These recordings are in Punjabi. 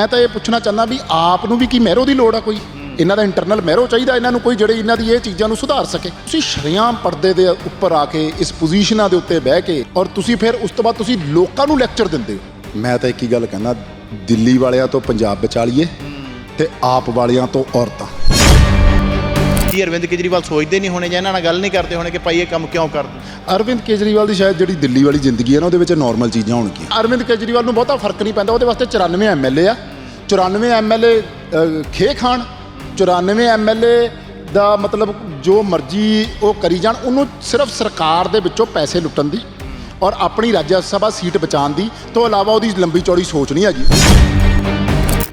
ਮੈਂ ਤਾਂ ਇਹ ਪੁੱਛਣਾ ਚਾਹੁੰਦਾ ਵੀ ਆਪ ਨੂੰ ਵੀ ਕੀ ਮਹਿਰੋ ਦੀ ਲੋੜ ਆ ਕੋਈ? ਇਹਨਾਂ ਦਾ ਇੰਟਰਨਲ ਮਹਿਰੋ ਚਾਹੀਦਾ ਇਹਨਾਂ ਨੂੰ ਕੋਈ ਜਿਹੜੇ ਇਹਨਾਂ ਦੀ ਇਹ ਚੀਜ਼ਾਂ ਨੂੰ ਸੁਧਾਰ ਸਕੇ? ਤੁਸੀਂ ਸ਼ਰਿਆਮ ਪਰਦੇ ਦੇ ਉੱਪਰ ਆ ਕੇ ਇਸ ਪੋਜੀਸ਼ਨਾਂ ਦੇ ਉੱਤੇ ਬਹਿ ਕੇ ਔਰ ਤੁਸੀਂ ਫਿਰ ਉਸ ਤੋਂ ਬਾਅਦ ਤੁਸੀਂ ਲੋਕਾਂ ਨੂੰ ਲੈਕਚਰ ਦਿੰਦੇ ਹੋ। ਮੈਂ ਤਾਂ ਇੱਕ ਹੀ ਗੱਲ ਕਹਿੰਦਾ ਦਿੱਲੀ ਵਾਲਿਆਂ ਤੋਂ ਪੰਜਾਬ ਬਚਾਲੀਏ ਤੇ ਆਪ ਵਾਲਿਆਂ ਤੋਂ ਔਰਤਾਂ। ਕੀ ਅਰਵਿੰਦ ਕੇਜਰੀਵਾਲ ਸੋਚਦੇ ਨਹੀਂ ਹੋਣੇ ਜਾਂ ਇਹਨਾਂ ਨਾਲ ਗੱਲ ਨਹੀਂ ਕਰਦੇ ਹੋਣੇ ਕਿ ਭਾਈ ਇਹ ਕੰਮ ਕਿਉਂ ਕਰਦੇ? ਅਰਵਿੰਦ ਕੇਜਰੀਵਾਲ ਦੀ ਸ਼ਾਇਦ ਜਿਹੜੀ ਦਿੱਲੀ ਵਾਲੀ ਜ਼ਿੰਦਗੀ ਹੈ ਨਾ ਉਹਦੇ ਵਿੱਚ ਨਾਰਮਲ ਚੀਜ਼ਾਂ ਹੋਣਗੀਆਂ। ਅਰਵਿੰਦ ਕੇਜਰੀਵਾਲ ਨੂੰ ਬਹੁਤਾ ਫ਼ਰਕ ਨਹੀਂ ਪੈਂਦਾ ਉਹਦੇ ਵਾਸਤੇ 94 ਐਮਐਲਏ ਆ। 94 ਐਮਐਲਏ ਖੇ ਖਾਨ 94 ਐਮਐਲਏ ਦਾ ਮਤਲਬ ਜੋ ਮਰਜ਼ੀ ਉਹ ਕਰੀ ਜਾਣ, ਉਹਨੂੰ ਸਿਰਫ ਸਰਕਾਰ ਦੇ ਵਿੱਚੋਂ ਪੈਸੇ ਲੁੱਟਣ ਦੀ ਔਰ ਆਪਣੀ ਰਾਜ ਸਭਾ ਸੀਟ ਬਚਾਉਣ ਦੀ, ਤੋਂ ਇਲਾਵਾ ਉਹਦੀ ਲੰਬੀ ਚੌੜੀ ਸੋਚ ਨਹੀਂ ਹੈਗੀ।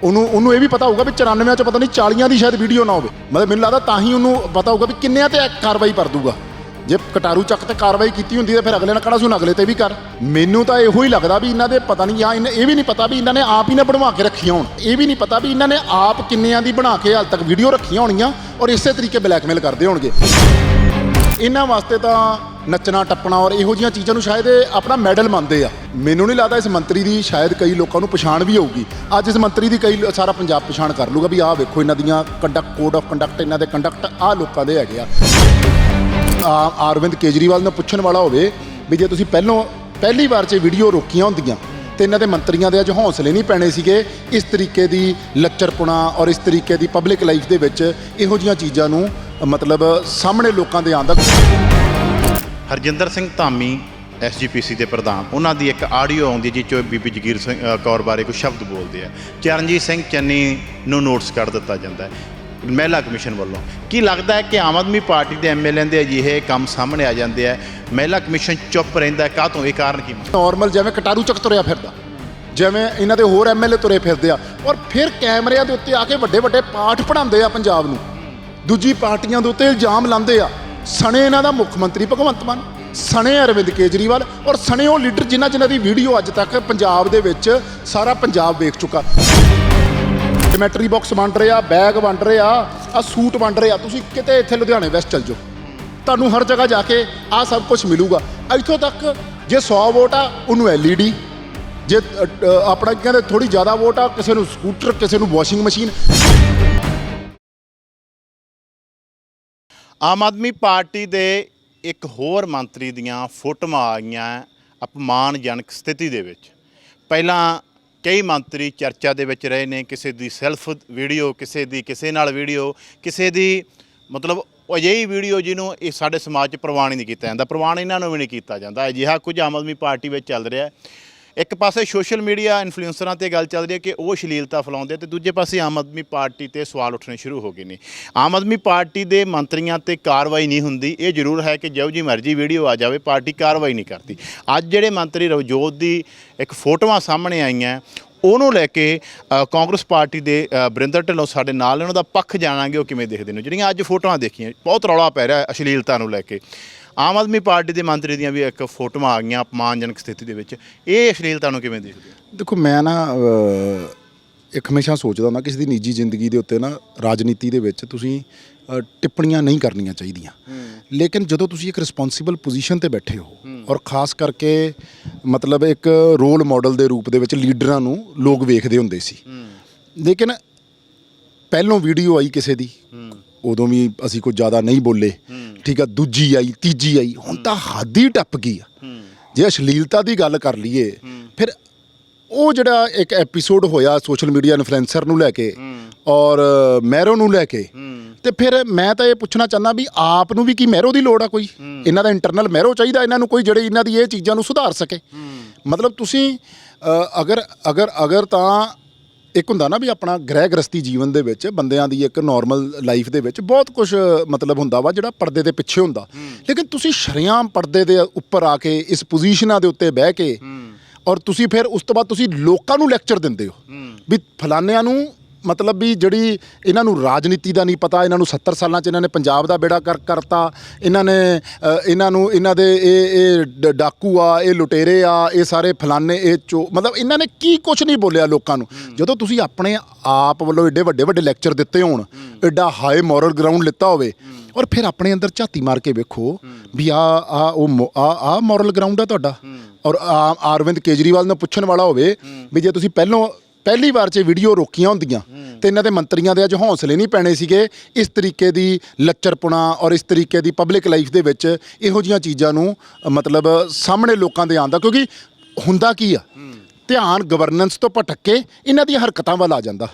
ਉਹਨੂੰ ਉਹਨੂੰ ਇਹ ਵੀ ਪਤਾ ਹੋਊਗਾ ਵੀ 94 ਚ ਪਤਾ ਨਹੀਂ 40 ਦੀ ਸ਼ਾਇਦ ਵੀਡੀਓ ਨਾ ਹੋਵੇ। ਮਤਲਬ ਮੈਨੂੰ ਲੱਗਦਾ ਤਾਂ ਹੀ ਉਹਨੂੰ ਪਤਾ ਹੋਊਗਾ ਵੀ ਕਿੰਨਿਆਂ ਤੇ ਕਾਰਵਾਈ ਕਰ ਦੂਗਾ। ਜੇ ਕਟਾਰੂ ਚੱਕ ਤੇ ਕਾਰਵਾਈ ਕੀਤੀ ਹੁੰਦੀ ਤਾਂ ਫਿਰ ਅਗਲੇ ਨਾਲ ਕਹਣਾ ਸੀ ਅਗਲੇ ਤੇ ਵੀ ਕਰ। ਮੈਨੂੰ ਤਾਂ ਇਹੋ ਹੀ ਲੱਗਦਾ ਵੀ ਇਹਨਾਂ ਦੇ ਪਤਾ ਨਹੀਂ ਆ ਇਹਨੇ- ਇਹ ਵੀ ਨਹੀਂ ਪਤਾ ਵੀ ਇਹਨਾਂ ਨੇ ਆਪ ਹੀ ਨਾ ਬਣਵਾ ਕੇ ਰੱਖੀਆਂ ਹੋਣ। ਇਹ ਵੀ ਨਹੀਂ ਪਤਾ ਵੀ ਇਹਨਾਂ ਨੇ ਆਪ ਕਿੰਨਿਆਂ ਦੀ ਬਣਾ ਕੇ ਹਾਲ ਤੱਕ ਵੀਡੀਓ ਰੱਖੀਆਂ ਹੋਣੀਆਂ ਔਰ ਇਸੇ ਤਰੀਕੇ ਬਲੈਕਮੇਲ ਕਰਦੇ ਹੋਣਗੇ। ਇਹਨਾਂ ਵਾਸਤੇ ਤਾਂ ਨੱਚਣਾ, ਟੱਪਣਾ ਔਰ ਇਹੋ ਜੀਆਂ ਚੀਜ਼ਾਂ ਨੂੰ ਸ਼ਾਇਦ ਆਪਣਾ ਮੈਡਲ ਮੰਨਦੇ ਆ। ਮੈਨੂੰ ਨਹੀਂ ਲੱਗਦਾ ਇਸ ਮੰਤਰੀ ਦੀ ਸ਼ਾਇਦ ਕਈ ਲੋਕਾਂ ਨੂੰ ਪਛਾਣ ਵੀ ਹੋਊਗੀ। ਅੱਜ ਇਸ ਮੰਤਰੀ ਦੀ ਕਈ ਸਾਰਾ ਪੰਜਾਬ ਪਛਾਣ ਕਰ ਲੂਗਾ ਵੀ ਆਹ ਵੇਖੋ ਇਹਨਾਂ ਦੀਆਂ ਕੰਡਕਟ ਕੋਡ ਆਫ ਕੰਡਕਟ ਇਹਨਾਂ ਦੇ ਕੰਡਕਟ ਆਹ ਲੋਕਾਂ ਦੇ ਹੈਗੇ ਆ। ਅਰਵਿੰਦ ਕੇਜਰੀਵਾਲ ਨੂੰ ਪੁੱਛਣ ਵਾਲਾ ਹੋਵੇ ਵੀ ਜੇ ਤੁਸੀਂ ਪਹਿਲੋਂ, ਪਹਿਲੀ ਵਾਰ 'ਚ ਵੀਡੀਓ ਰੋਕੀਆਂ ਹੁੰਦੀਆਂ ਤੇ ਇਹਨਾਂ ਦੇ ਮੰਤਰੀਆਂ ਦੇ ਅੱਜ ਹੌਸਲੇ ਨਹੀਂ ਪੈਣੇ ਸੀਗੇ, ਇਸ ਤਰੀਕੇ ਦੀ ਲੱਚਰਪੁਣਾ ਔਰ ਇਸ ਤਰੀਕੇ ਦੀ ਪਬਲਿਕ ਲਾਈਫ ਦੇ ਵਿੱਚ ਇਹੋ ਜੀਆਂ ਚੀਜ਼ਾਂ ਨੂੰ, ਮਤਲਬ ਸਾਹਮਣੇ ਲੋਕਾਂ ਦੇ ਆਉਣ ਹਰਜਿੰਦਰ ਸਿੰਘ ਧਾਮੀ ਐਸਜੀਪੀਸੀ ਦੇ ਪ੍ਰਧਾਨ, ਉਹਨਾਂ ਦੀ ਇੱਕ ਆਡੀਓ ਆਉਂਦੀ ਜਿਸ 'ਚ ਬੀਬੀ ਜਗੀਰ ਸਿੰਘ ਕੌਰ ਬਾਰੇ ਕੋਈ ਸ਼ਬਦ ਬੋਲਦੇ ਆ। ਚਰਨਜੀਤ ਸਿੰਘ ਚੰਨੀ ਨੂੰ ਨੋਟਿਸ ਕਰ ਦਿੱਤਾ ਜਾਂਦਾ ਮਹਿਲਾ ਕਮਿਸ਼ਨ ਵੱਲੋਂ। ਕੀ ਲੱਗਦਾ ਹੈ ਕਿ ਆਮ ਆਦਮੀ ਪਾਰਟੀ ਦੇ ਐਮਐਲਏ ਦੇ ਅਜਿਹੇ ਕੰਮ ਸਾਹਮਣੇ ਆ ਜਾਂਦੇ ਆ? ਮਹਿਲਾ ਕਮਿਸ਼ਨ ਚੁੱਪ ਰਹਿੰਦਾ ਕਾਹ ਤੋਂ ਇਹ ਕਾਰਨ ਕੀ ਮੰਨਦੇ? ਨਾਰਮਲ ਜਿਵੇਂ ਕਟਾਰੂ ਚੱਕ ਤੁਰਿਆ ਫਿਰਦਾ, ਜਿਵੇਂ ਇਹਨਾਂ ਦੇ ਹੋਰ ਐਮਐਲਏ ਤੁਰੇ ਫਿਰਦੇ ਆ, ਔਰ ਫਿਰ ਕੈਮਰਿਆਂ ਦੇ ਉੱਤੇ ਆ ਕੇ ਵੱਡੇ ਵੱਡੇ ਪਾਠ ਪੜਾਉਂਦੇ ਆ ਪੰਜਾਬ ਨੂੰ। ਦੂਜੀ ਪਾਰਟੀਆਂ ਦੇ ਉੱਤੇ ਇਲਜ਼ਾਮ ਲਾਉਂਦੇ ਆ, ਸਣੇ ਇਹਨਾਂ ਦਾ ਮੁੱਖ ਮੰਤਰੀ ਭਗਵੰਤ ਮਾਨ, ਸਣੇ ਅਰਵਿੰਦ ਕੇਜਰੀਵਾਲ, ਔਰ ਸਣੇ ਉਹ ਲੀਡਰ ਜਿਨ੍ਹਾਂ ਜਿਨ੍ਹਾਂ ਦੀ ਵੀਡੀਓ ਅੱਜ ਤੱਕ ਪੰਜਾਬ ਦੇ ਵਿੱਚ ਸਾਰਾ ਪੰਜਾਬ ਵੇਖ ਚੁੱਕਾ। ਜਮੈਟਰੀ ਬਾਕਸ ਵੰਡ ਰਿਹਾ ਬੈਗ ਵੰਡ ਰਹੇ ਆ ਸੂਟ ਵੰਡ ਰਿਹਾ ਤੁਸੀਂ ਕਿਤੇ ਇੱਥੇ ਲੁਧਿਆਣੇ ਵੈਸਟ ਚਲ ਜਾਓ। ਤੁਹਾਨੂੰ ਹਰ ਜਗ੍ਹਾ ਜਾ ਕੇ ਆ ਸਭ ਕੁਝ ਮਿਲੂਗਾ। ਇੱਥੋਂ ਤੱਕ ਜੇ 100 ਵੋਟ ਆ ਉਹਨੂੰ ਐਲਈਡੀ ਜੇ ਅ, ਅ, ਆਪਣਾ ਕਹਿੰਦੇ ਥੋੜੀ ਜ਼ਿਆਦਾ ਵੋਟ ਆ ਕਿਸੇ ਨੂੰ ਸਕੂਟਰ ਕਿਸੇ ਨੂੰ washing machine Aam Aadmi Party ਦੇ ਇੱਕ ਹੋਰ ਮੰਤਰੀ ਦੀਆਂ ਫੋਟੋਆਂ ਆ ਗਈਆਂ ਅਪਮਾਨਜਨਕ ਸਥਿਤੀ ਦੇ ਵਿੱਚ। ਪਹਿਲਾਂ ਕਈ ਮੰਤਰੀ ਚਰਚਾ ਦੇ ਵਿੱਚ ਰਹੇ ਨੇ, ਕਿਸੇ ਦੀ ਸੈਲਫ ਵੀਡੀਓ ਕਿਸੇ ਦੀ ਕਿਸੇ ਨਾਲ ਵੀਡੀਓ ਕਿਸੇ ਦੀ ਮਤਲਬ ਅਜਿਹੀ ਵੀਡੀਓ ਜਿਹਨੂੰ ਇਹ ਸਾਡੇ ਸਮਾਜ 'ਚ ਪ੍ਰਵਾਨ ਹੀ ਨਹੀਂ ਕੀਤਾ ਜਾਂਦਾ, ਪ੍ਰਵਾਨ ਇਹਨਾਂ ਨੂੰ ਵੀ ਨਹੀਂ ਕੀਤਾ ਜਾਂਦਾ। ਅਜਿਹਾ ਕੁਝ ਆਮ ਆਦਮੀ ਪਾਰਟੀ ਵਿੱਚ ਚੱਲ ਰਿਹਾ ਇੱਕ ਪਾਸੇ ਸੋਸ਼ਲ ਮੀਡੀਆ ਇਨਫਲੂਐਂਸਰਾਂ ਤੇ ਗੱਲ ਚੱਲ ਰਹੀ ਹੈ ਕਿ ਉਹ ਅਸ਼ਲੀਲਤਾ ਫੈਲਾਉਂਦੇ ਤੇ ਦੂਜੇ ਪਾਸੇ ਆਮ ਆਦਮੀ ਪਾਰਟੀ ਤੇ ਸਵਾਲ ਉੱਠਣੇ ਸ਼ੁਰੂ ਹੋ ਗਏ ਨੇ। ਆਮ ਆਦਮੀ ਪਾਰਟੀ ਦੇ ਮੰਤਰੀਆਂ ਤੇ ਕਾਰਵਾਈ ਨਹੀਂ ਹੁੰਦੀ। ਇਹ ਜ਼ਰੂਰ ਹੈ ਕਿ ਜਿਹੋ ਜੀ ਮਰਜ਼ੀ ਵੀਡੀਓ ਆ ਜਾਵੇ ਪਾਰਟੀ ਕਾਰਵਾਈ ਨਹੀਂ ਕਰਦੀ। ਅੱਜ ਜਿਹੜੇ ਮੰਤਰੀ ਰਵਜੋਤ ਦੀ ਇੱਕ ਫੋਟੋਆਂ ਸਾਹਮਣੇ ਆਈਆਂ ਉਹਨੂੰ ਲੈ ਕੇ ਕਾਂਗਰਸ ਪਾਰਟੀ ਦੇ ਬਰਿੰਦਰ ਢਿੱਲੋਂ ਸਾਡੇ ਨਾਲ ਨੇ, ਉਹਨਾਂ ਦਾ ਪੱਖ ਜਾਣਾਂਗੇ ਉਹ ਕਿਵੇਂ ਦੇਖਦੇ ਨੇ। ਜਿਹੜੀਆਂ ਅੱਜ ਫੋਟੋਆਂ ਦੇਖੀਆਂ ਬਹੁਤ ਰੌਲਾ ਪੈ ਰਿਹਾ ਅਸ਼ਲੀਲਤਾ ਨੂੰ ਲੈ ਕੇ। ਆਮ ਆਦਮੀ ਪਾਰਟੀ ਦੇ ਮੰਤਰੀ ਦੀਆਂ ਵੀ ਇੱਕ ਫੋਟੋਆਂ ਆ ਗਈਆਂ ਅਪਮਾਨਜਨਕ ਸਥਿਤੀ ਦੇ ਵਿੱਚ। ਇਹ ਅਸ਼ਲੀਲਤਾ ਨੂੰ ਕਿਵੇਂ ਦੇਖਦੇ ਹੋ? ਦੇਖੋ ਮੈਂ ਨਾ ਇੱਕ ਹਮੇਸ਼ਾ ਸੋਚਦਾ ਹੁੰਦਾ ਕਿਸੇ ਦੀ ਨਿੱਜੀ ਜ਼ਿੰਦਗੀ ਦੇ ਉੱਤੇ ਨਾ ਰਾਜਨੀਤੀ ਦੇ ਵਿੱਚ ਤੁਸੀਂ ਟਿੱਪਣੀਆਂ ਨਹੀਂ ਕਰਨੀਆਂ ਚਾਹੀਦੀਆਂ। ਲੇਕਿਨ ਜਦੋਂ ਤੁਸੀਂ ਇੱਕ ਰਿਸਪੌਂਸਿਬਲ ਪੋਜੀਸ਼ਨ ਤੇ ਬੈਠੇ ਹੋ ਔਰ ਖਾਸ ਕਰਕੇ ਮਤਲਬ ਇੱਕ ਰੋਲ ਮਾਡਲ ਦੇ ਰੂਪ ਦੇ ਵਿੱਚ ਲੀਡਰਾਂ ਨੂੰ ਲੋਕ ਵੇਖਦੇ ਹੁੰਦੇ ਸੀ। ਲੇਕਿਨ ਪਹਿਲੋਂ ਵੀਡੀਓ ਆਈ ਕਿਸੇ ਦੀ। ਉਦੋਂ ਵੀ ਅਸੀਂ ਕੁਝ ਜ਼ਿਆਦਾ ਨਹੀਂ ਬੋਲੇ। ਠੀਕ ਆ ਦੂਜੀ ਆਈ ਤੀਜੀ ਆਈ ਹੁਣ ਤਾਂ ਹੱਦ ਹੀ ਟੱਪ ਗਈ ਆ। ਜੇ ਅਸ਼ਲੀਲਤਾ ਦੀ ਗੱਲ ਕਰ ਲਈਏ ਫਿਰ ਉਹ ਜਿਹੜਾ ਇੱਕ ਐਪੀਸੋਡ ਹੋਇਆ ਸੋਸ਼ਲ ਮੀਡੀਆ ਇਨਫਲੂਐਂਸਰ ਨੂੰ ਲੈ ਕੇ ਔਰ ਮੈਰੋ ਨੂੰ ਲੈ ਕੇ ਤੇ ਫਿਰ ਮੈਂ ਤਾਂ ਇਹ ਪੁੱਛਣਾ ਚਾਹੁੰਦਾ ਵੀ ਆਪ ਨੂੰ ਵੀ ਕੀ ਮੈਰੋ ਦੀ ਲੋੜ ਆ ਕੋਈ? ਇਹਨਾਂ ਦਾ ਇੰਟਰਨਲ ਮੈਰੋ ਚਾਹੀਦਾ ਇਹਨਾਂ ਨੂੰ ਕੋਈ ਜਿਹੜੇ ਇਹਨਾਂ ਦੀ ਇਹ ਚੀਜ਼ਾਂ ਨੂੰ ਸੁਧਾਰ ਸਕੇ। ਮਤਲਬ ਤੁਸੀਂ ਅਗਰ ਅਗਰ ਅਗਰ ਤਾਂ ਇੱਕ ਹੁੰਦਾ ਨਾ ਵੀ ਆਪਣਾ ਗ੍ਰਹਿ ਗ੍ਰਸਤੀ ਜੀਵਨ ਦੇ ਵਿੱਚ ਬੰਦਿਆਂ ਦੀ ਇੱਕ ਨਾਰਮਲ ਲਾਈਫ ਦੇ ਵਿੱਚ ਬਹੁਤ ਕੁਝ ਮਤਲਬ ਹੁੰਦਾ ਵਾ ਜਿਹੜਾ ਪਰਦੇ ਦੇ ਪਿੱਛੇ ਹੁੰਦਾ। ਲੇਕਿਨ ਤੁਸੀਂ ਸ਼ਰੇਆਮ ਪਰਦੇ ਦੇ ਉੱਪਰ ਆ ਕੇ ਇਸ ਪੋਜੀਸ਼ਨਾਂ ਦੇ ਉੱਤੇ ਬਹਿ ਕੇ ਔਰ ਤੁਸੀਂ ਫਿਰ ਉਸ ਤੋਂ ਬਾਅਦ ਤੁਸੀਂ ਲੋਕਾਂ ਨੂੰ ਲੈਕਚਰ ਦਿੰਦੇ ਹੋ। ਵੀ ਫਲਾਨਿਆਂ ਨੂੰ ਮਤਲਬ ਵੀ ਜਿਹੜੀ ਇਹਨਾਂ ਨੂੰ ਰਾਜਨੀਤੀ ਦਾ ਨਹੀਂ ਪਤਾ ਇਹਨਾਂ ਨੂੰ 70 ਸਾਲਾਂ 'ਚ ਇਹਨਾਂ ਨੇ ਪੰਜਾਬ ਦਾ ਬੇੜਾ ਕਰ ਕਰਤਾ ਇਹਨਾਂ ਨੇ ਇਹਨਾਂ ਨੂੰ ਇਹਨਾਂ ਦੇ ਇਹ ਇਹ ਡਾਕੂ ਆ ਇਹ ਲੁਟੇਰੇ ਆ ਇਹ ਸਾਰੇ ਫਲਾਨੇ ਇਹ ਚੋ ਮਤਲਬ ਇਹਨਾਂ ਨੇ ਕੀ ਕੁਝ ਨਹੀਂ ਬੋਲਿਆ ਲੋਕਾਂ ਨੂੰ। ਜਦੋਂ ਤੁਸੀਂ ਆਪਣੇ ਆਪ ਵੱਲੋਂ ਏਡੇ ਵੱਡੇ ਵੱਡੇ ਲੈਕਚਰ ਦਿੱਤੇ ਹੋਣ ਐਡਾ ਹਾਈ ਮੋਰਲ ਗਰਾਊਂਡ ਲਿੱਤਾ ਹੋਵੇ ਔਰ ਫਿਰ ਆਪਣੇ ਅੰਦਰ ਝਾਤੀ ਮਾਰ ਕੇ ਵੇਖੋ ਵੀ ਆ ਆ ਉਹ ਆ ਆ ਮੋਰਲ ਗਰਾਊਂਡ ਆ ਤੁਹਾਡਾ। ਔਰ ਆ- ਅਰਵਿੰਦ ਕੇਜਰੀਵਾਲ ਨੂੰ ਪੁੱਛਣ ਵਾਲਾ ਹੋਵੇ ਵੀ ਜੇ ਤੁਸੀਂ ਪਹਿਲੋਂ ਪਹਿਲੀ ਵਾਰ 'ਚ ਵੀਡੀਓ ਰੋਕੀਆਂ ਹੁੰਦੀਆਂ ਤੇ ਇਹਨਾਂ ਦੇ ਮੰਤਰੀਆਂ ਦੇ ਅੱਜ ਹੌਸਲੇ ਨਹੀਂ ਪੈਣੇ ਸੀਗੇ। ਇਸ ਤਰੀਕੇ ਦੀ ਲੱਚਰਪੁਣਾ ਔਰ ਇਸ ਤਰੀਕੇ ਦੀ ਪਬਲਿਕ ਲਾਈਫ ਦੇ ਵਿੱਚ ਇਹੋ ਜੀਆਂ ਚੀਜ਼ਾਂ ਨੂੰ ਅ, ਮਤਲਬ ਸਾਹਮਣੇ ਲੋਕਾਂ ਦੇ ਆਉਂਦਾ ਕਿਉਂਕਿ ਹੁੰਦਾ ਕੀ ਆ? ਧਿਆਨ ਗਵਰਨੈਂਸ ਤੋਂ ਭਟਕ ਕੇ ਇਹਨਾਂ ਦੀਆਂ ਹਰਕਤਾਂ ਵੱਲ ਆ ਜਾਂਦਾ।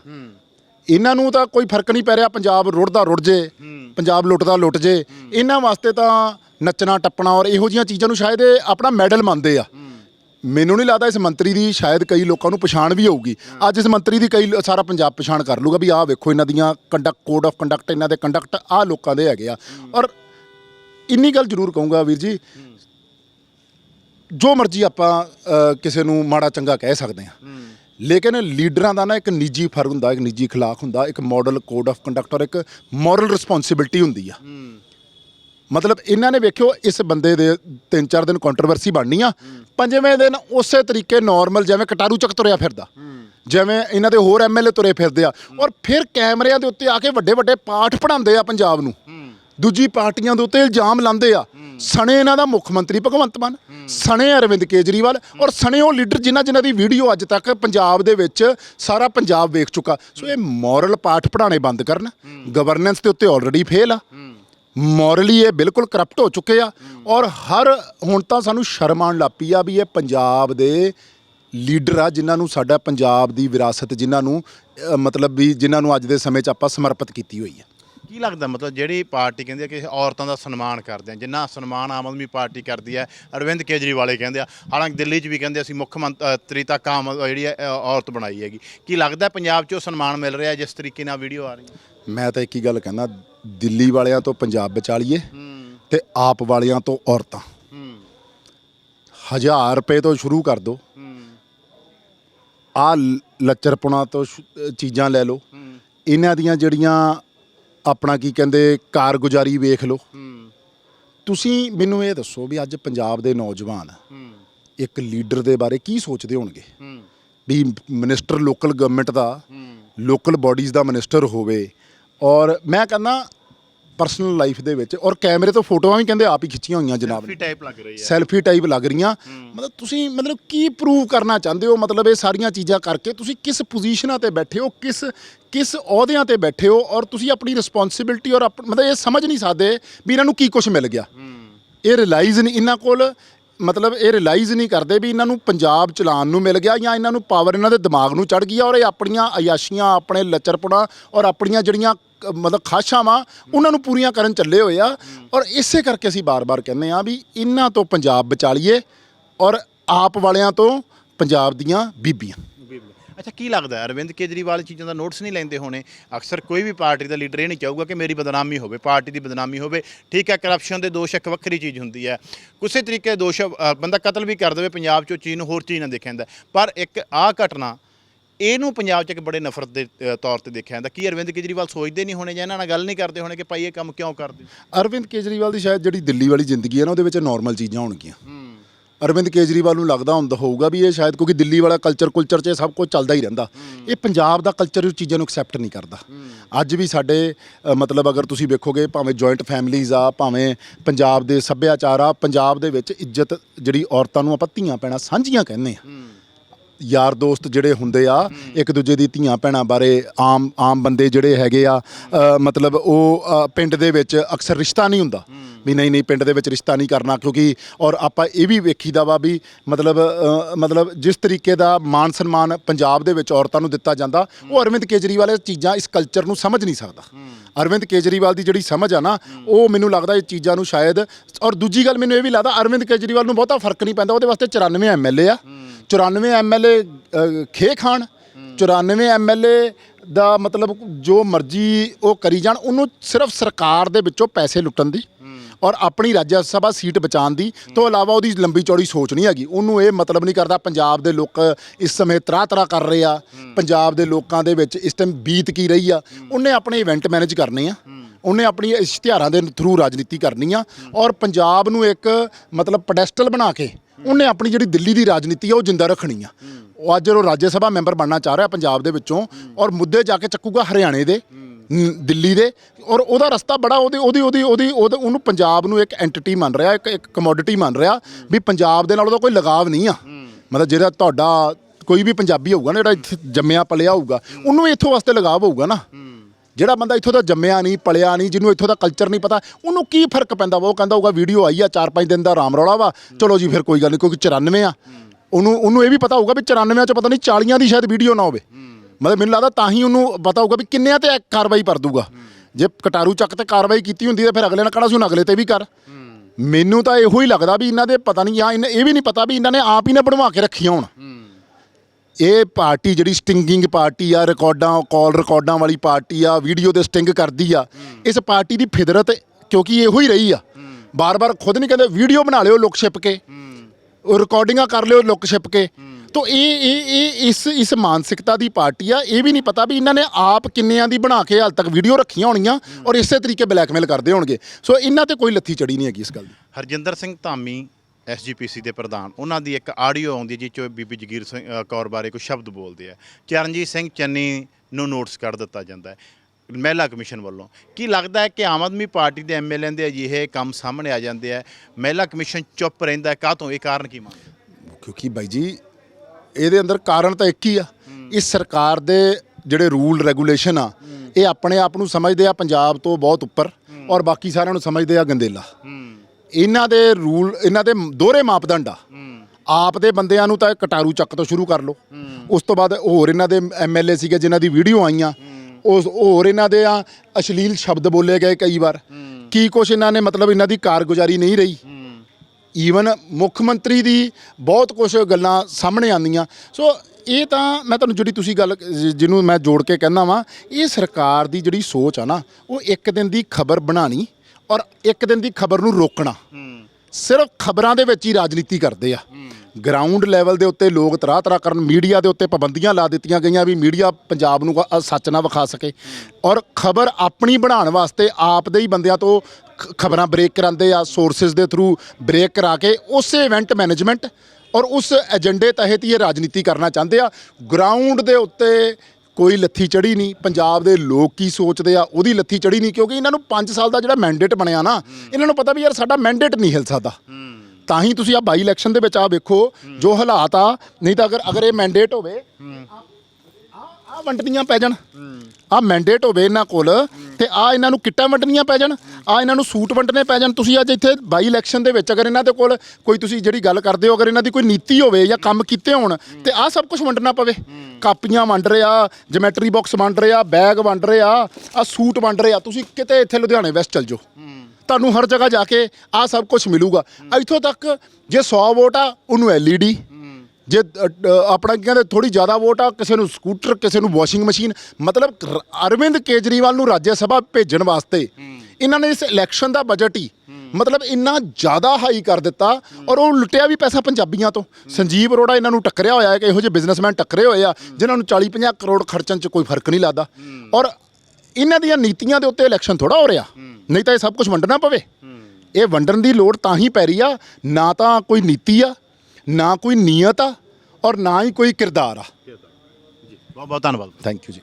ਇਹਨਾਂ ਨੂੰ ਤਾਂ ਕੋਈ ਫ਼ਰਕ ਨਹੀਂ ਪੈ ਰਿਹਾ ਪੰਜਾਬ ਰੁੜਦਾ ਰੁੜ ਜੇ ਪੰਜਾਬ ਲੁੱਟਦਾ ਲੁੱਟ ਜੇ। ਇਹਨਾਂ ਵਾਸਤੇ ਤਾਂ ਨੱਚਣਾ ਟੱਪਣਾ ਔਰ ਇਹੋ ਜੀਆਂ ਚੀਜ਼ਾਂ ਨੂੰ ਸ਼ਾਇਦ ਇਹ ਆਪਣਾ ਮੈਡਲ ਮੰਨਦੇ ਆ। ਮੈਨੂੰ ਨਹੀਂ ਲੱਗਦਾ ਇਸ ਮੰਤਰੀ ਦੀ ਸ਼ਾਇਦ ਕਈ ਲੋਕਾਂ ਨੂੰ ਪਛਾਣ ਵੀ ਹੋਊਗੀ। ਅੱਜ ਇਸ ਮੰਤਰੀ ਦੀ ਕਈ ਲੋ- ਸਾਰਾ ਪੰਜਾਬ ਪਛਾਣ ਕਰ ਲੂਗਾ ਵੀ ਆਹ ਵੇਖੋ ਇਹਨਾਂ ਦੀਆਂ ਕੰਡਕਟ ਕੋਡ ਆਫ ਕੰਡਕਟ ਇਹਨਾਂ ਦੇ ਕੰਡਕਟ ਆਹ ਲੋਕਾਂ ਦੇ ਹੈਗੇ ਆ। ਔਰ ਇੰਨੀ ਗੱਲ ਜ਼ਰੂਰ ਕਹੂੰਗਾ ਵੀਰ ਜੀ ਜੋ ਮਰਜ਼ੀ ਆਪਾਂ ਅ, ਕਿਸੇ ਨੂੰ ਮਾੜਾ ਚੰਗਾ ਕਹਿ ਸਕਦੇ ਹਾਂ। ਲੇਕਿਨ ਲੀਡਰਾਂ ਦਾ ਨਾ ਇੱਕ ਨਿੱਜੀ ਫਰਜ਼ ਹੁੰਦਾ ਇੱਕ ਨਿੱਜੀ ਖਿਲਾਫ ਹੁੰਦਾ ਇੱਕ ਮਾਡਲ ਕੋਡ ਆਫ ਕੰਡਕਟ ਔਰ ਇੱਕ ਮੋਰਲ ਰਿਸਪੌਂਸਿਬਿਲਟੀ ਹੁੰਦੀ ਆ। ਮਤਲਬ ਇਹਨਾਂ ਨੇ ਵੇਖਿਓ ਇਸ ਬੰਦੇ ਦੇ ਤਿੰਨ ਚਾਰ ਦਿਨ ਕੰਟਰੋਵਰਸੀ ਬਣਨੀ ਆ, ਪੰਜਵੇਂ ਦਿਨ ਉਸੇ ਤਰੀਕੇ ਨਾਰਮਲ ਜਿਵੇਂ ਕਟਾਰੂ ਚੱਕ ਤੁਰਿਆ ਫਿਰਦਾ, ਜਿਵੇਂ ਇਹਨਾਂ ਦੇ ਹੋਰ ਐਮਐਲਏ ਤੁਰੇ ਫਿਰਦੇ ਆ ਔਰ ਫਿਰ ਕੈਮਰਿਆਂ ਦੇ ਉੱਤੇ ਆ ਕੇ ਵੱਡੇ ਵੱਡੇ ਪਾਠ ਪੜਾਉਂਦੇ ਆ ਪੰਜਾਬ ਨੂੰ। ਦੂਜੀ ਪਾਰਟੀਆਂ ਦੇ ਉੱਤੇ ਇਲਜ਼ਾਮ ਲਾਉਂਦੇ ਆ, ਸਣੇ ਇਹਨਾਂ ਦਾ ਮੁੱਖ ਮੰਤਰੀ ਭਗਵੰਤ ਮਾਨ, ਸਣੇ ਅਰਵਿੰਦ ਕੇਜਰੀਵਾਲ ਔਰ ਸਣੇ ਉਹ ਲੀਡਰ ਜਿਨ੍ਹਾਂ ਜਿਨ੍ਹਾਂ ਦੀ ਵੀਡੀਓ ਅੱਜ ਤੱਕ ਪੰਜਾਬ ਦੇ ਵਿੱਚ ਸਾਰਾ ਪੰਜਾਬ ਵੇਖ ਚੁੱਕਾ। ਸੋ ਇਹ ਮੋਰਲ ਪਾਠ ਪੜਾਣੇ ਬੰਦ ਕਰਨ ਗਵਰਨੈਂਸ ਦੇ ਉੱਤੇ ਆਲਰੇਡੀ ਫੇਲ ਆ ਮੋਰਲੀ ਇਹ ਬਿਲਕੁਲ ਕਰਪਟ ਹੋ ਚੁੱਕੇ ਆ। ਔਰ ਹਰ ਹੁਣ ਤਾਂ ਸਾਨੂੰ ਸ਼ਰਮ ਆਉਣ ਲੱਗ ਪਈ ਆ ਵੀ ਇਹ ਪੰਜਾਬ ਦੇ ਲੀਡਰ ਆ ਜਿਨ੍ਹਾਂ ਨੂੰ ਸਾਡਾ ਪੰਜਾਬ ਦੀ ਵਿਰਾਸਤ ਜਿਨ੍ਹਾਂ ਨੂੰ ਅ, ਮਤਲਬ ਵੀ ਜਿਨ੍ਹਾਂ ਨੂੰ ਅੱਜ ਦੇ ਸਮੇਂ 'ਚ ਆਪਾਂ ਸਮਰਪਿਤ ਕੀਤੀ ਹੋਈ ਆ। ਕੀ ਲੱਗਦਾ ਮਤਲਬ ਜਿਹੜੀ ਪਾਰਟੀ ਕਹਿੰਦੀ ਹੈ ਕਿ ਔਰਤਾਂ ਦਾ ਸਨਮਾਨ ਕਰਦੇ ਆ ਜਿੰਨਾ ਸਨਮਾਨ ਆਮ ਆਦਮੀ ਪਾਰਟੀ ਕਰਦੀ ਹੈ ਅਰਵਿੰਦ ਕੇਜਰੀਵਾਲੇ ਕਹਿੰਦੇ ਆ ਹਾਲਾਂਕਿ ਦਿੱਲੀ 'ਚ ਵੀ ਕਹਿੰਦੇ ਅਸੀਂ ਮੁੱਖ ਮੰਤਰੀ ਤੱਕ ਆਮ ਜਿਹੜੀ ਹੈ, ਅ, ਔਰਤ ਬਣਾਈ ਹੈਗੀ। ਕੀ ਲੱਗਦਾ ਪੰਜਾਬ 'ਚ ਉਹ ਸਨਮਾਨ ਮਿਲ ਰਿਹਾ ਜਿਸ ਤਰੀਕੇ ਨਾਲ ਵੀਡੀਓ ਆ ਰਹੀ ਹੈ? ਮੈਂ ਤਾਂ ਇੱਕ ਹੀ ਗੱਲ ਕਹਿੰਦਾ ਦਿੱਲੀ ਵਾਲਿਆਂ ਤੋਂ ਪੰਜਾਬ ਬਚਾ ਲਈਏ ਤੇ ਆਪ ਵਾਲਿਆਂ ਤੋਂ ਔਰਤਾਂ। ਹੂੰ ਹਜ਼ਾਰ ਰੁਪਏ ਤੋਂ ਸ਼ੁਰੂ ਕਰ ਦੋ। ਆ ਲੱਚਰਪੁਣਾ ਤੋਂ ਸ਼ੁ- ਚੀਜ਼ਾਂ ਲੈ ਲਓ। ਇਹਨਾਂ ਦੀਆਂ ਜਿਹੜੀਆਂ ਆਪਣਾ ਕੀ ਕਹਿੰਦੇ ਕਾਰਗੁਜ਼ਾਰੀ ਵੇਖ ਲਓ। ਤੁਸੀਂ ਮੈਨੂੰ ਇਹ ਦੱਸੋ ਵੀ ਅੱਜ ਪੰਜਾਬ ਦੇ ਨੌਜਵਾਨ ਇੱਕ ਲੀਡਰ ਦੇ ਬਾਰੇ ਕੀ ਸੋਚਦੇ ਹੋਣਗੇ? ਵੀ ਮਿਨਿਸਟਰ ਲੋਕਲ ਗਵਰਨਮੈਂਟ ਦਾ ਲੋਕਲ ਬਾਡੀਜ਼ ਦਾ ਮਿਨਿਸਟਰ ਹੋਵੇ ਔਰ ਮੈਂ ਕਹਿੰਦਾ ਪਰਸਨਲ ਲਾਈਫ ਦੇ ਵਿੱਚ ਔਰ ਕੈਮਰੇ ਤੋਂ ਫੋਟੋਆਂ ਵੀ ਕਹਿੰਦੇ ਆਪ ਹੀ ਖਿੱਚੀਆਂ ਹੋਈਆਂ ਜਨਾਬ ਨੇ। ਟਾਈਪ ਲੱਗ ਰਹੀ ਹੈ। ਸੈਲਫੀ ਟਾਈਪ ਲੱਗ ਰਹੀਆਂ। ਮਤਲਬ ਤੁਸੀਂ ਮਤਲਬ ਕੀ ਪ੍ਰੂਵ ਕਰਨਾ ਚਾਹੁੰਦੇ ਹੋ? ਮਤਲਬ ਇਹ ਸਾਰੀਆਂ ਚੀਜ਼ਾਂ ਕਰਕੇ ਤੁਸੀਂ ਕਿਸ ਪੋਜੀਸ਼ਨਾਂ ਤੇ ਬੈਠੇ ਹੋ? ਕਿਸ ਕਿਸ ਅਹੁਦਿਆਂ ਤੇ ਬੈਠੇ ਹੋ? ਔਰ ਤੁਸੀਂ ਆਪਣੀ ਰਿਸਪੌਂਸਿਬਿਲਟੀ ਔਰ ਆਪ- ਮਤਲਬ ਇਹ ਸਮਝ ਨਹੀਂ ਸਕਦੇ ਵੀ ਇਹਨਾਂ ਨੂੰ ਕੀ ਕੁਝ ਮਿਲ ਗਿਆ। ਇਹ ਰਿਲਾਈਜ਼ ਨਹੀਂ ਇਹਨਾਂ ਕੋਲ ਮਤਲਬ ਇਹ ਰਿਲਾਈਜ਼ ਨਹੀਂ ਕਰਦੇ ਵੀ ਇਹਨਾਂ ਨੂੰ ਪੰਜਾਬ ਚਲਾਉਣ ਨੂੰ ਮਿਲ ਗਿਆ ਜਾਂ ਇਹਨਾਂ ਨੂੰ ਪਾਵਰ ਇਹਨਾਂ ਦੇ ਦਿਮਾਗ ਨੂੰ ਚੜ ਗਈ ਆ ਔਰ ਇਹ ਆਪਣੀਆਂ ਅਯਾਸ਼ੀਆਂ, ਆਪਣੇ ਲੱਚਰਪੁਣਾ ਔਰ ਆਪਣੀਆਂ ਜਿਹੜੀਆਂ ਕ- ਮਤਲਬ ਖਾਸ਼ਾਂ ਵਾ, ਉਹਨਾਂ ਨੂੰ ਪੂਰੀਆਂ ਕਰਨ ਚੱਲੇ ਹੋਏ ਆ। ਔਰ ਇਸੇ ਕਰਕੇ ਅਸੀਂ ਬਾਰ-ਬਾਰ ਕਹਿੰਦੇ ਆ ਵੀ ਇਹਨਾਂ ਤੋਂ ਪੰਜਾਬ ਬਚਾ ਲਈਏ ਔਰ ਆਪ ਵਾਲਿਆਂ ਤੋਂ ਪੰਜਾਬ ਦੀਆਂ ਬੀਬੀਆਂ। ਅੱਛਾ ਕੀ ਲੱਗਦਾ? ਅਰਵਿੰਦ ਕੇਜਰੀਵਾਲ ਚੀਜ਼ਾਂ ਦਾ ਨੋਟਿਸ ਨਹੀਂ ਲੈਂਦੇ ਹੋਣੇ। ਅਕਸਰ ਕੋਈ ਵੀ ਪਾਰਟੀ ਦਾ ਲੀਡਰ ਇਹ ਨਹੀਂ ਚਾਹੂਗਾ ਕਿ ਮੇਰੀ ਬਦਨਾਮੀ ਹੋਵੇ ਪਾਰਟੀ ਦੀ ਬਦਨਾਮੀ ਹੋਵੇ। ਠੀਕ ਹੈ ਕਰਪਸ਼ਨ ਦੇ ਦੋਸ਼ ਇੱਕ ਵੱਖਰੀ ਚੀਜ਼ ਹੁੰਦੀ ਹੈ। ਕਿਸੇ ਤਰੀਕੇ ਦੋਸ਼ ਅ, ਬੰਦਾ ਕਤਲ ਵੀ ਕਰ ਦੇਵੇ ਪੰਜਾਬ 'ਚੋਂ ਚੀਜ਼ ਨੂੰ ਹੋਰ ਚੀਜ਼ ਨਾਲ ਦੇਖਿਆ ਜਾਂਦਾ। ਪਰ ਇੱਕ ਆਹ ਘਟਨਾ ਇਹਨੂੰ ਪੰਜਾਬ 'ਚ ਇੱਕ ਬੜੇ ਨਫ਼ਰਤ ਦੇ ਅ, ਤੌਰ ਤੇ ਦੇਖਿਆ ਜਾਂਦਾ। ਕੀ ਅਰਵਿੰਦ ਕੇਜਰੀਵਾਲ ਸੋਚਦੇ ਨਹੀਂ ਹੋਣੇ ਜਾਂ ਇਹਨਾਂ ਨਾਲ ਗੱਲ ਨਹੀਂ ਕਰਦੇ ਹੋਣੇ ਕਿ ਭਾਈ ਇਹ ਕੰਮ ਕਿਉਂ ਕਰਦੇ? ਅਰਵਿੰਦ ਕੇਜਰੀਵਾਲ ਦੀ ਸ਼ਾਇਦ ਜਿਹੜੀ ਦਿੱਲੀ ਵਾਲੀ ਜ਼ਿੰਦਗੀ ਹੈ ਨਾ ਉਹਦੇ ਵਿੱਚ ਨਾਰਮਲ ਚੀਜ਼ਾਂ ਹੋਣਗੀਆਂ। ਅਰਵਿੰਦ ਕੇਜਰੀਵਾਲ ਨੂੰ ਲੱਗਦਾ ਹੁੰਦਾ ਹੋਊਗਾ ਵੀ ਇਹ ਸ਼ਾਇਦ ਕਿਉਂਕਿ ਦਿੱਲੀ ਵਾਲਾ ਕਲਚਰ ਕੁਲਚਰ 'ਚ ਇਹ ਸਭ ਕੁਝ ਚੱਲਦਾ ਹੀ ਰਹਿੰਦਾ। ਇਹ ਪੰਜਾਬ ਦਾ ਕਲਚਰ ਉਹ ਚੀਜ਼ਾਂ ਨੂੰ ਐਕਸੈਪਟ ਨਹੀਂ ਕਰਦਾ। ਅੱਜ ਵੀ ਸਾਡੇ ਅ, ਮਤਲਬ ਅਗਰ ਤੁਸੀਂ ਵੇਖੋਗੇ ਭਾਵੇਂ ਜੁਆਇੰਟ ਫੈਮਲੀਜ਼ ਆ ਭਾਵੇਂ ਪੰਜਾਬ ਦੇ ਸੱਭਿਆਚਾਰ ਆ ਪੰਜਾਬ ਦੇ ਵਿੱਚ ਇੱਜ਼ਤ ਜਿਹੜੀ ਔਰਤਾਂ ਨੂੰ ਆਪਾਂ ਧੀਆਂ ਪੈਣਾ ਸਾਂਝੀਆਂ ਕਹਿੰਦੇ ਆ। ਯਾਰ ਦੋਸਤ ਜਿਹੜੇ ਹੁੰਦੇ ਆ ਇੱਕ ਦੂਜੇ ਦੀ ਧੀਆਂ ਭੈਣਾਂ ਬਾਰੇ ਆਮ ਆਮ ਬੰਦੇ ਜਿਹੜੇ ਹੈਗੇ ਆ ਅ, ਮਤਲਬ ਉਹ ਅ, ਪਿੰਡ ਦੇ ਵਿੱਚ ਅਕਸਰ ਰਿਸ਼ਤਾ ਨਹੀਂ ਹੁੰਦਾ। ਵੀ ਨਹੀਂ ਨਹੀਂ ਪਿੰਡ ਦੇ ਵਿੱਚ ਰਿਸ਼ਤਾ ਨਹੀਂ ਕਰਨਾ ਕਿਉਂਕਿ ਔਰ ਆਪਾਂ ਇਹ ਵੀ ਵੇਖੀਦਾ ਵਾ ਵੀ ਮਤਲਬ ਅ, ਮਤਲਬ ਜਿਸ ਤਰੀਕੇ ਦਾ ਮਾਨ ਸਨਮਾਨ ਪੰਜਾਬ ਦੇ ਵਿੱਚ ਔਰਤਾਂ ਨੂੰ ਦਿੱਤਾ ਜਾਂਦਾ ਉਹ ਅਰਵਿੰਦ ਕੇਜਰੀਵਾਲ ਇਹ ਚੀਜ਼ਾਂ ਇਸ ਕਲਚਰ ਨੂੰ ਸਮਝ ਨਹੀਂ ਸਕਦਾ। ਅਰਵਿੰਦ ਕੇਜਰੀਵਾਲ ਦੀ ਜਿਹੜੀ ਸਮਝ ਆ ਨਾ ਉਹ ਮੈਨੂੰ ਲੱਗਦਾ ਇਹ ਚੀਜ਼ਾਂ ਨੂੰ ਸ਼ਾਇਦ ਔਰ ਦੂਜੀ ਗੱਲ ਮੈਨੂੰ ਇਹ ਵੀ ਲੱਗਦਾ ਅਰਵਿੰਦ ਕੇਜਰੀਵਾਲ ਨੂੰ ਬਹੁਤਾ ਫ਼ਰਕ ਨਹੀਂ ਪੈਂਦਾ ਉਹਦੇ ਵਾਸਤੇ 94 ਐਮਐਲਏ ਆ। 94 ਐਮਐਲਏ ਖੇ ਖਾਨ 94 ਐਮਐਲਏ ਦਾ ਮਤਲਬ ਜੋ ਮਰਜ਼ੀ ਉਹ ਕਰੀ ਜਾਣ, ਉਹਨੂੰ ਸਿਰਫ ਸਰਕਾਰ ਦੇ ਵਿੱਚੋਂ ਪੈਸੇ ਲੁੱਟਣ ਦੀ ਔਰ ਆਪਣੀ ਰਾਜ ਸਭਾ ਸੀਟ ਬਚਾਉਣ ਦੀ। ਤੋਂ ਇਲਾਵਾ ਉਹਦੀ ਲੰਬੀ ਚੌੜੀ ਸੋਚ ਨਹੀਂ ਹੈਗੀ। ਉਹਨੂੰ ਇਹ ਮਤਲਬ ਨਹੀਂ ਕਰਦਾ ਪੰਜਾਬ ਦੇ ਲੋਕ ਇਸ ਸਮੇਂ ਤਰਾ ਤਰਾ ਕਰ ਰਹੇ ਆ। ਪੰਜਾਬ ਦੇ ਲੋਕਾਂ ਦੇ ਵਿੱਚ ਇਸ ਟਾਈਮ ਬੀਤ ਕੀ ਰਹੀ ਆ। ਉਹਨੇ ਆਪਣੇ ਇਵੈਂਟ ਮੈਨੇਜ ਕਰਨੇ ਆ। ਉਹਨੇ ਆਪਣੀ ਇਸ਼ਤਿਹਾਰਾਂ ਦੇ ਥਰੂ ਰਾਜਨੀਤੀ ਕਰਨੀ ਆ। ਔਰ ਪੰਜਾਬ ਨੂੰ ਇੱਕ ਮਤਲਬ ਪੈਡੈਸਟਲ ਬਣਾ ਕੇ ਉਹਨੇ ਆਪਣੀ ਜਿਹੜੀ ਦਿੱਲੀ ਦੀ ਰਾਜਨੀਤੀ ਆ, ਉਹ ਜਿੰਦਾ ਰੱਖਣੀ ਆ। ਉਹ ਅੱਜ ਉਹ ਰਾਜ ਸਭਾ ਮੈਂਬਰ ਬਣਨਾ ਚਾਹ ਰਿਹਾ ਪੰਜਾਬ ਦੇ ਵਿੱਚੋਂ ਔਰ ਮੁੱਦੇ ਜਾ ਕੇ ਚੱਕੂਗਾ ਹਰਿਆਣੇ ਦੇ ਦਿੱਲੀ ਦੇ ਔਰ ਉਹਦਾ ਰਸਤਾ ਬੜਾ ਉਹਦੀ ਉਹਦੀ ਉਹਦੀ ਉਹਦੀ ਉਹਨੂੰ ਪੰਜਾਬ ਨੂੰ ਇੱਕ ਐਂਟੀਟੀ ਮੰਨ ਰਿਹਾ, ਇੱਕ ਇੱਕ ਕਮੋਡਿਟੀ ਮੰਨ ਰਿਹਾ ਵੀ ਪੰਜਾਬ ਦੇ ਨਾਲ ਉਹਦਾ ਕੋਈ ਲਗਾਵ ਨਹੀਂ ਆ। ਮਤਲਬ ਜਿਹੜਾ ਤੁਹਾਡਾ ਕੋਈ ਵੀ ਪੰਜਾਬੀ ਹੋਊਗਾ ਨਾ, ਜਿਹੜਾ ਇੱਥੇ ਜੰਮਿਆ, ਪਲਿਆ ਹੋਊਗਾ, ਉਹਨੂੰ ਇੱਥੋਂ ਵਾਸਤੇ ਲਗਾਵ ਹੋਊਗਾ ਨਾ। ਜਿਹੜਾ ਬੰਦਾ ਇੱਥੋਂ ਦਾ ਜੰਮਿਆ ਨਹੀਂ, ਪਲਿਆ ਨਹੀਂ, ਜਿਹਨੂੰ ਇੱਥੋਂ ਦਾ ਕਲਚਰ ਨਹੀਂ ਪਤਾ, ਉਹਨੂੰ ਕੀ ਫ਼ਰਕ ਪੈਂਦਾ ਵਾ? ਉਹ ਕਹਿੰਦਾ ਹੋਊਗਾ, ਵੀਡੀਓ ਆਈ ਆ 4-5 ਦਿਨ ਦਾ ਰਾਮ ਰੌਲਾ ਵਾ। ਚਲੋ ਜੀ, ਫਿਰ ਕੋਈ ਗੱਲ ਨਹੀਂ, ਕਿਉਂਕਿ 94 ਆ। ਉਹਨੂੰ ਉਹਨੂੰ ਇਹ ਵੀ ਪਤਾ ਹੋਊਗਾ ਵੀ 94 ਚ ਪਤਾ ਨਹੀਂ 40 ਦੀ ਸ਼ਾਇਦ ਵੀਡੀਓ ਨਾ ਹੋਵੇ। ਮਤਲਬ ਮੈਨੂੰ ਲੱਗਦਾ ਤਾਂ ਹੀ ਉਹਨੂੰ ਪਤਾ ਹੋਊਗਾ ਵੀ ਕਿੰਨਿਆਂ ਤੇ ਕਾਰਵਾਈ ਕਰ ਦੂਗਾ। ਜੇ ਕਟਾਰੂ ਚੱਕ ਤੇ ਕਾਰਵਾਈ ਕੀਤੀ ਹੁੰਦੀ ਤਾਂ ਫਿਰ ਅਗਲੇ ਨਾਲ ਕੜਾ ਸੀ, ਹੁਣ ਅਗਲੇ ਤੇ ਵੀ ਕਰ। ਮੈਨੂੰ ਤਾਂ ਇਹੋ ਹੀ ਲੱਗਦਾ ਵੀ ਇਹਨਾਂ ਦੇ ਪਤਾ ਨਹੀਂ, ਜਾਂ ਇਹ ਵੀ ਨਹੀਂ ਪਤਾ ਵੀ ਇਹਨਾਂ ਨੇ ਆਪ ਹੀ ਨਾ ਬਣਵਾ ਕੇ ਰੱਖੀਆਂ ਹੋਣ। ਇਹ ਪਾਰਟੀ ਜਿਹੜੀ ਸਟਿੰਗਿੰਗ ਪਾਰਟੀ ਆ, ਰਿਕਾਰਡਾਂ, ਕਾਲ ਰਿਕਾਰਡਾਂ ਵਾਲੀ ਪਾਰਟੀ ਆ, ਵੀਡੀਓ ਤੇ ਸਟਿੰਗ ਕਰਦੀ ਆ, ਇਸ ਪਾਰਟੀ ਦੀ ਫਿਦਰਤ ਕਿਉਂਕਿ ਇਹੋ ਹੀ ਰਹੀ ਆ। ਬਾਰ-ਬਾਰ ਖੁਦ ਨਹੀਂ ਕਹਿੰਦੇ, ਵੀਡੀਓ ਬਣਾ ਲਿਓ ਲੁੱਕ ਛਿਪ ਕੇ। ਉਹ ਰਿਕਾਰਡਿੰਗਾਂ ਕਰ ਲਿਓ ਲੁੱਕ ਛਿਪ ਕੇ। ਤੋ ਇਹ ਇਹ ਇਹ ਇਸ ਇਸ ਮਾਨਸਿਕਤਾ ਦੀ ਪਾਰਟੀ ਆ। ਇਹ ਵੀ ਨਹੀਂ ਪਤਾ ਵੀ ਇਹਨਾਂ ਨੇ ਆਪ ਕਿੰਨਿਆਂ ਦੀ ਬਣਾ ਕੇ ਹਾਲ ਤੱਕ ਵੀਡੀਓ ਰੱਖੀਆਂ ਹੋਣੀਆਂ ਔਰ ਇਸੇ ਤਰੀਕੇ ਬਲੈਕਮੇਲ ਕਰਦੇ ਹੋਣਗੇ। ਸੋ ਇਹਨਾਂ ਤੇ ਕੋਈ ਲੱਥੀ ਚੜੀ ਨਹੀਂ ਹੈਗੀ ਇਸ ਗੱਲ ਦੀ। ਹਰਜਿੰਦਰ ਸਿੰਘ ਧਾਮੀ ਐਸਜੀਪੀਸੀ ਦੇ ਪ੍ਰਧਾਨ। ਉਹਨਾਂ ਦੀ ਇੱਕ ਆਡੀਓ ਆਉਂਦੀ ਜਿਸ 'ਚ ਬੀਬੀ ਜਗੀਰ ਸਿੰਘ ਅ, ਕੌਰ ਬਾਰੇ ਕੋਈ ਸ਼ਬਦ ਬੋਲਦੇ ਆ। ਚਰਨਜੀਤ ਸਿੰਘ ਚੰਨੀ ਨੂੰ ਨੋਟਿਸ ਕਰ ਦਿੱਤਾ ਜਾਂਦਾ ਹੈ ਮਹਿਲਾ ਕਮਿਸ਼ਨ ਵੱਲੋਂ। ਕੀ ਲੱਗਦਾ ਹੈ ਕਿ ਆਮ ਆਦਮੀ ਪਾਰਟੀ ਦੇ ਐਮਐਲਏ ਦੇ ਅਜਿਹੇ ਕੰਮ ਸਾਹਮਣੇ ਆ ਜਾਂਦੇ ਆ? ਮਹਿਲਾ ਕਮਿਸ਼ਨ ਚੁੱਪ ਰਹਿੰਦਾ ਹੈ ਕਾਹਤੋਂ? ਇਹ ਕਾਰਨ ਕੀ ਮੰਨਦੇ ਕਿਉਂਕਿ ਬਾਈ ਜੀ ਇਹਦੇ ਅੰਦਰ ਕਾਰਨ ਤਾਂ ਇੱਕ ਹੀ ਆ। ਇਸ ਸਰਕਾਰ ਦੇ ਜਿਹੜੇ ਰੂਲ ਰੈਗੂਲੇਸ਼ਨ ਆ ਇਹ ਆਪਣੇ ਆਪ ਨੂੰ ਸਮਝਦੇ ਆ ਪੰਜਾਬ ਤੋਂ ਬਹੁਤ ਉੱਪਰ ਔਰ ਬਾਕੀ ਸਾਰਿਆਂ ਨੂੰ ਸਮਝਦੇ ਆ ਗੰਦੇਲਾ। ਇਹਨਾਂ ਦੇ ਰੂਲ, ਇਹਨਾਂ ਦੇ ਦੋਹਰੇ ਮਾਪਦੰਡ ਆ। ਆਪ ਦੇ ਬੰਦਿਆਂ ਨੂੰ ਤਾਂ ਕਟਾਰੂ ਚੱਕ ਤੋਂ ਸ਼ੁਰੂ ਕਰ ਲਓ। ਉਸ ਤੋਂ ਬਾਅਦ ਹੋਰ ਇਹਨਾਂ ਦੇ ਐਮਐਲਏ ਸੀਗੇ ਜਿਨ੍ਹਾਂ ਦੀ ਵੀਡੀਓ ਆਈਆਂ। ਉਸ ਹੋਰ ਇਹਨਾਂ ਦੇ ਆ ਅਸ਼ਲੀਲ ਸ਼ਬਦ ਬੋਲੇ ਗਏ ਕਈ ਵਾਰ। ਕੀ ਕੁਛ ਇਹਨਾਂ ਨੇ ਮਤਲਬ ਇਹਨਾਂ ਦੀ ਕਾਰਗੁਜ਼ਾਰੀ ਨਹੀਂ ਰਹੀ। ਈਵਨ ਮੁੱਖ ਮੰਤਰੀ ਦੀ ਬਹੁਤ ਕੁਝ ਗੱਲਾਂ ਸਾਹਮਣੇ ਆਉਂਦੀਆਂ। ਸੋ ਇਹ ਤਾਂ ਮੈਂ ਤੁਹਾਨੂੰ ਜਿਹੜੀ ਤੁਸੀਂ ਗੱਲ, ਜਿਹਨੂੰ ਮੈਂ ਜੋੜ ਕੇ ਕਹਿੰਦਾ ਵਾਂ, ਇਹ ਸਰਕਾਰ ਦੀ ਜਿਹੜੀ ਸੋਚ ਆ ਨਾ, ਉਹ ਇੱਕ ਦਿਨ ਦੀ ਖਬਰ ਬਣਾਣੀ ਔਰ ਇੱਕ ਦਿਨ ਦੀ ਖਬਰ ਨੂੰ ਰੋਕਣਾ। ਸਿਰਫ ਖਬਰਾਂ ਦੇ ਵਿੱਚ ਹੀ ਰਾਜਨੀਤੀ ਕਰਦੇ ਆ। ਗਰਾਊਂਡ ਲੈਵਲ ਦੇ ਉੱਤੇ ਲੋਕ ਤਰ੍ਹਾਂ ਤਰ੍ਹਾਂ ਕਰਨ ਮੀਡੀਆ ਦੇ ਉੱਤੇ ਪਾਬੰਦੀਆਂ ਲਾ ਦਿੱਤੀਆਂ ਗਈਆਂ ਵੀ ਮੀਡੀਆ ਪੰਜਾਬ ਨੂੰ ਸੱਚ ਨਾ ਵਿਖਾ ਸਕੇ। ਔਰ ਖਬਰ ਆਪਣੀ ਬਣਾਉਣ ਵਾਸਤੇ ਆਪ ਦੇ ਹੀ ਬੰਦਿਆਂ ਤੋਂ ਖਬਰਾਂ ਬ੍ਰੇਕ ਕਰਾਉਂਦੇ ਆ ਸੋਰਸਸ ਦੇ ਥਰੂ ਬ੍ਰੇਕ ਕਰਾ ਕੇ ਉਸੇ ਇਵੈਂਟ ਮੈਨੇਜਮੈਂਟ ਔਰ ਉਸ ਏਜੰਡੇ ਤਹਿਤ ਹੀ ਇਹ ਰਾਜਨੀਤੀ ਕਰਨਾ ਚਾਹੁੰਦੇ ਆ। ਗਰਾਊਂਡ ਦੇ ਉੱਤੇ ਕੋਈ ਲੱਥੀ ਚੜੀ ਨਹੀਂ, ਪੰਜਾਬ ਦੇ ਲੋਕ ਕੀ ਸੋਚਦੇ ਆ, ਉਹਦੀ ਲੱਥੀ ਚੜੀ ਨਹੀਂ, ਕਿਉਂਕਿ ਇਹਨਾਂ ਨੂੰ 5 ਸਾਲ ਦਾ ਜਿਹੜਾ ਮੈਂਡੇਟ ਬਣਿਆ ਨਾ, ਇਹਨਾਂ ਨੂੰ ਪਤਾ ਵੀ ਯਾਰ ਸਾਡਾ ਮੈਂਡੇਟ ਨਹੀਂ ਹਿਲ ਸਕਦਾ। ਤਾਂ ਹੀ ਤੁਸੀਂ ਆ ਬਾਈ ਇਲੈਕਸ਼ਨ ਦੇ ਵਿੱਚ ਆ ਵੇਖੋ, ਜੋ ਹਾਲਾਤ ਆ, ਨਹੀਂ ਤਾਂ ਅਗਰ ਅਗਰ ਇਹ ਮੈਂਡੇਟ ਹੋਵੇ ਆ ਵੰਡਣੀਆਂ ਪੈ ਜਾਣ। ਆ ਮੈਂਡੇਟ ਹੋਵੇ ਇਹਨਾਂ ਕੋਲ ਤੇ ਆ ਇਹਨਾਂ ਨੂੰ ਕਿੱਟਾਂ ਵੰਡਣੀਆਂ ਪੈ ਜਾਣ ਆ ਇਹਨਾਂ ਨੂੰ ਸੂਟ ਵੰਡਣੇ ਪੈ ਜਾਣ। ਤੁਸੀਂ ਅੱਜ ਇੱਥੇ ਬਾਈ ਇਲੈਕਸ਼ਨ ਦੇ ਵਿੱਚ ਅਗਰ ਇਹਨਾਂ ਦੇ ਕੋਲ ਕੋਈ ਤੁਸੀਂ ਜਿਹੜੀ ਗੱਲ ਕਰਦੇ ਹੋ, ਅਗਰ ਇਹਨਾਂ ਦੀ ਕੋਈ ਨੀਤੀ ਹੋਵੇ ਜਾਂ ਕੰਮ ਕੀਤੇ ਹੋਣ, ਤੇ ਆ ਸਭ ਕੁਝ ਵੰਡਣਾ ਪਵੇ। ਕਾਪੀਆਂ ਵੰਡ ਰਿਹਾ ਜਮੈਟਰੀ ਬਾਕਸ ਵੰਡ ਰਿਹਾ ਬੈਗ ਵੰਡ ਰਿਹਾ ਆ ਸੂਟ ਵੰਡ ਰਿਹਾ। ਤੁਸੀਂ ਕਿਤੇ ਇੱਥੇ ਲੁਧਿਆਣੇ ਵੈਸਟ ਚਲ ਜਾਓ। ਤੁਹਾਨੂੰ ਹਰ ਜਗ੍ਹਾ ਜਾ ਕੇ ਆ ਸਭ ਕੁਝ ਮਿਲੂਗਾ। ਇੱਥੋਂ ਤੱਕ ਜੇ 100 ਵੋਟ ਆ, ਉਹਨੂੰ ਐਲਈਡੀ ਜੇ ਆਪਣਾ ਕਹਿੰਦੇ ਥੋੜੀ ਜ਼ਿਆਦਾ ਵੋਟ ਆ ਕਿਸੇ ਨੂੰ ਸਕੂਟਰ ਕਿਸੇ ਨੂੰ ਵਾਸ਼ਿੰਗ ਮਸ਼ੀਨ ਮਤਲਬ ਰ- ਅਰਵਿੰਦ ਕੇਜਰੀਵਾਲ ਨੂੰ ਰਾਜ ਸਭਾ ਭੇਜਣ ਵਾਸਤੇ ਇਹਨਾਂ ਨੇ ਇਸ ਇਲੈਕਸ਼ਨ ਦਾ ਬਜਟ ਹੀ ਮਤਲਬ ਇੰਨਾ ਜ਼ਿਆਦਾ ਹਾਈ ਕਰ ਦਿੱਤਾ ਔਰ ਉਹ ਲੁੱਟਿਆ ਵੀ ਪੈਸਾ ਪੰਜਾਬੀਆਂ ਤੋਂ। ਸੰਜੀਵ ਅਰੋੜਾ ਇਹਨਾਂ ਨੂੰ ਟੱਕਰਿਆ ਹੋਇਆ ਹੈ ਕਿ ਇਹੋ ਜਿਹੇ ਬਿਜ਼ਨਸਮੈਨ ਟੱਕਰੇ ਹੋਏ ਆ ਜਿਨ੍ਹਾਂ ਨੂੰ 40 50 ਕਰੋੜ ਖਰਚਣ 'ਚ ਕੋਈ ਫ਼ਰਕ ਨਹੀਂ ਲੱਗਦਾ। ਔਰ ਇਹਨਾਂ ਦੀਆਂ ਨੀਤੀਆਂ ਦੇ ਉੱਤੇ ਇਲੈਕਸ਼ਨ ਥੋੜਾ ਹੋ ਰਿਹਾ। ਨਹੀਂ ਤਾਂ ਇਹ ਸਭ ਕੁਝ ਵੰਡਣਾ ਪਵੇ। ਇਹ ਵੰਡਣ ਦੀ ਲੋੜ ਤਾਂ ਹੀ ਪੈ ਰਹੀ ਆ ਨਾ ਤਾਂ ਕੋਈ ਨੀਤੀ ਆ ਨਾ ਕੋਈ ਨੀਅਤ ਆ ਔਰ ਨਾ ਹੀ ਕੋਈ ਕਿਰਦਾਰ ਆ। ਬਹੁਤ ਬਹੁਤ ਧੰਨਵਾਦ। ਥੈਂਕ ਯੂ ਜੀ।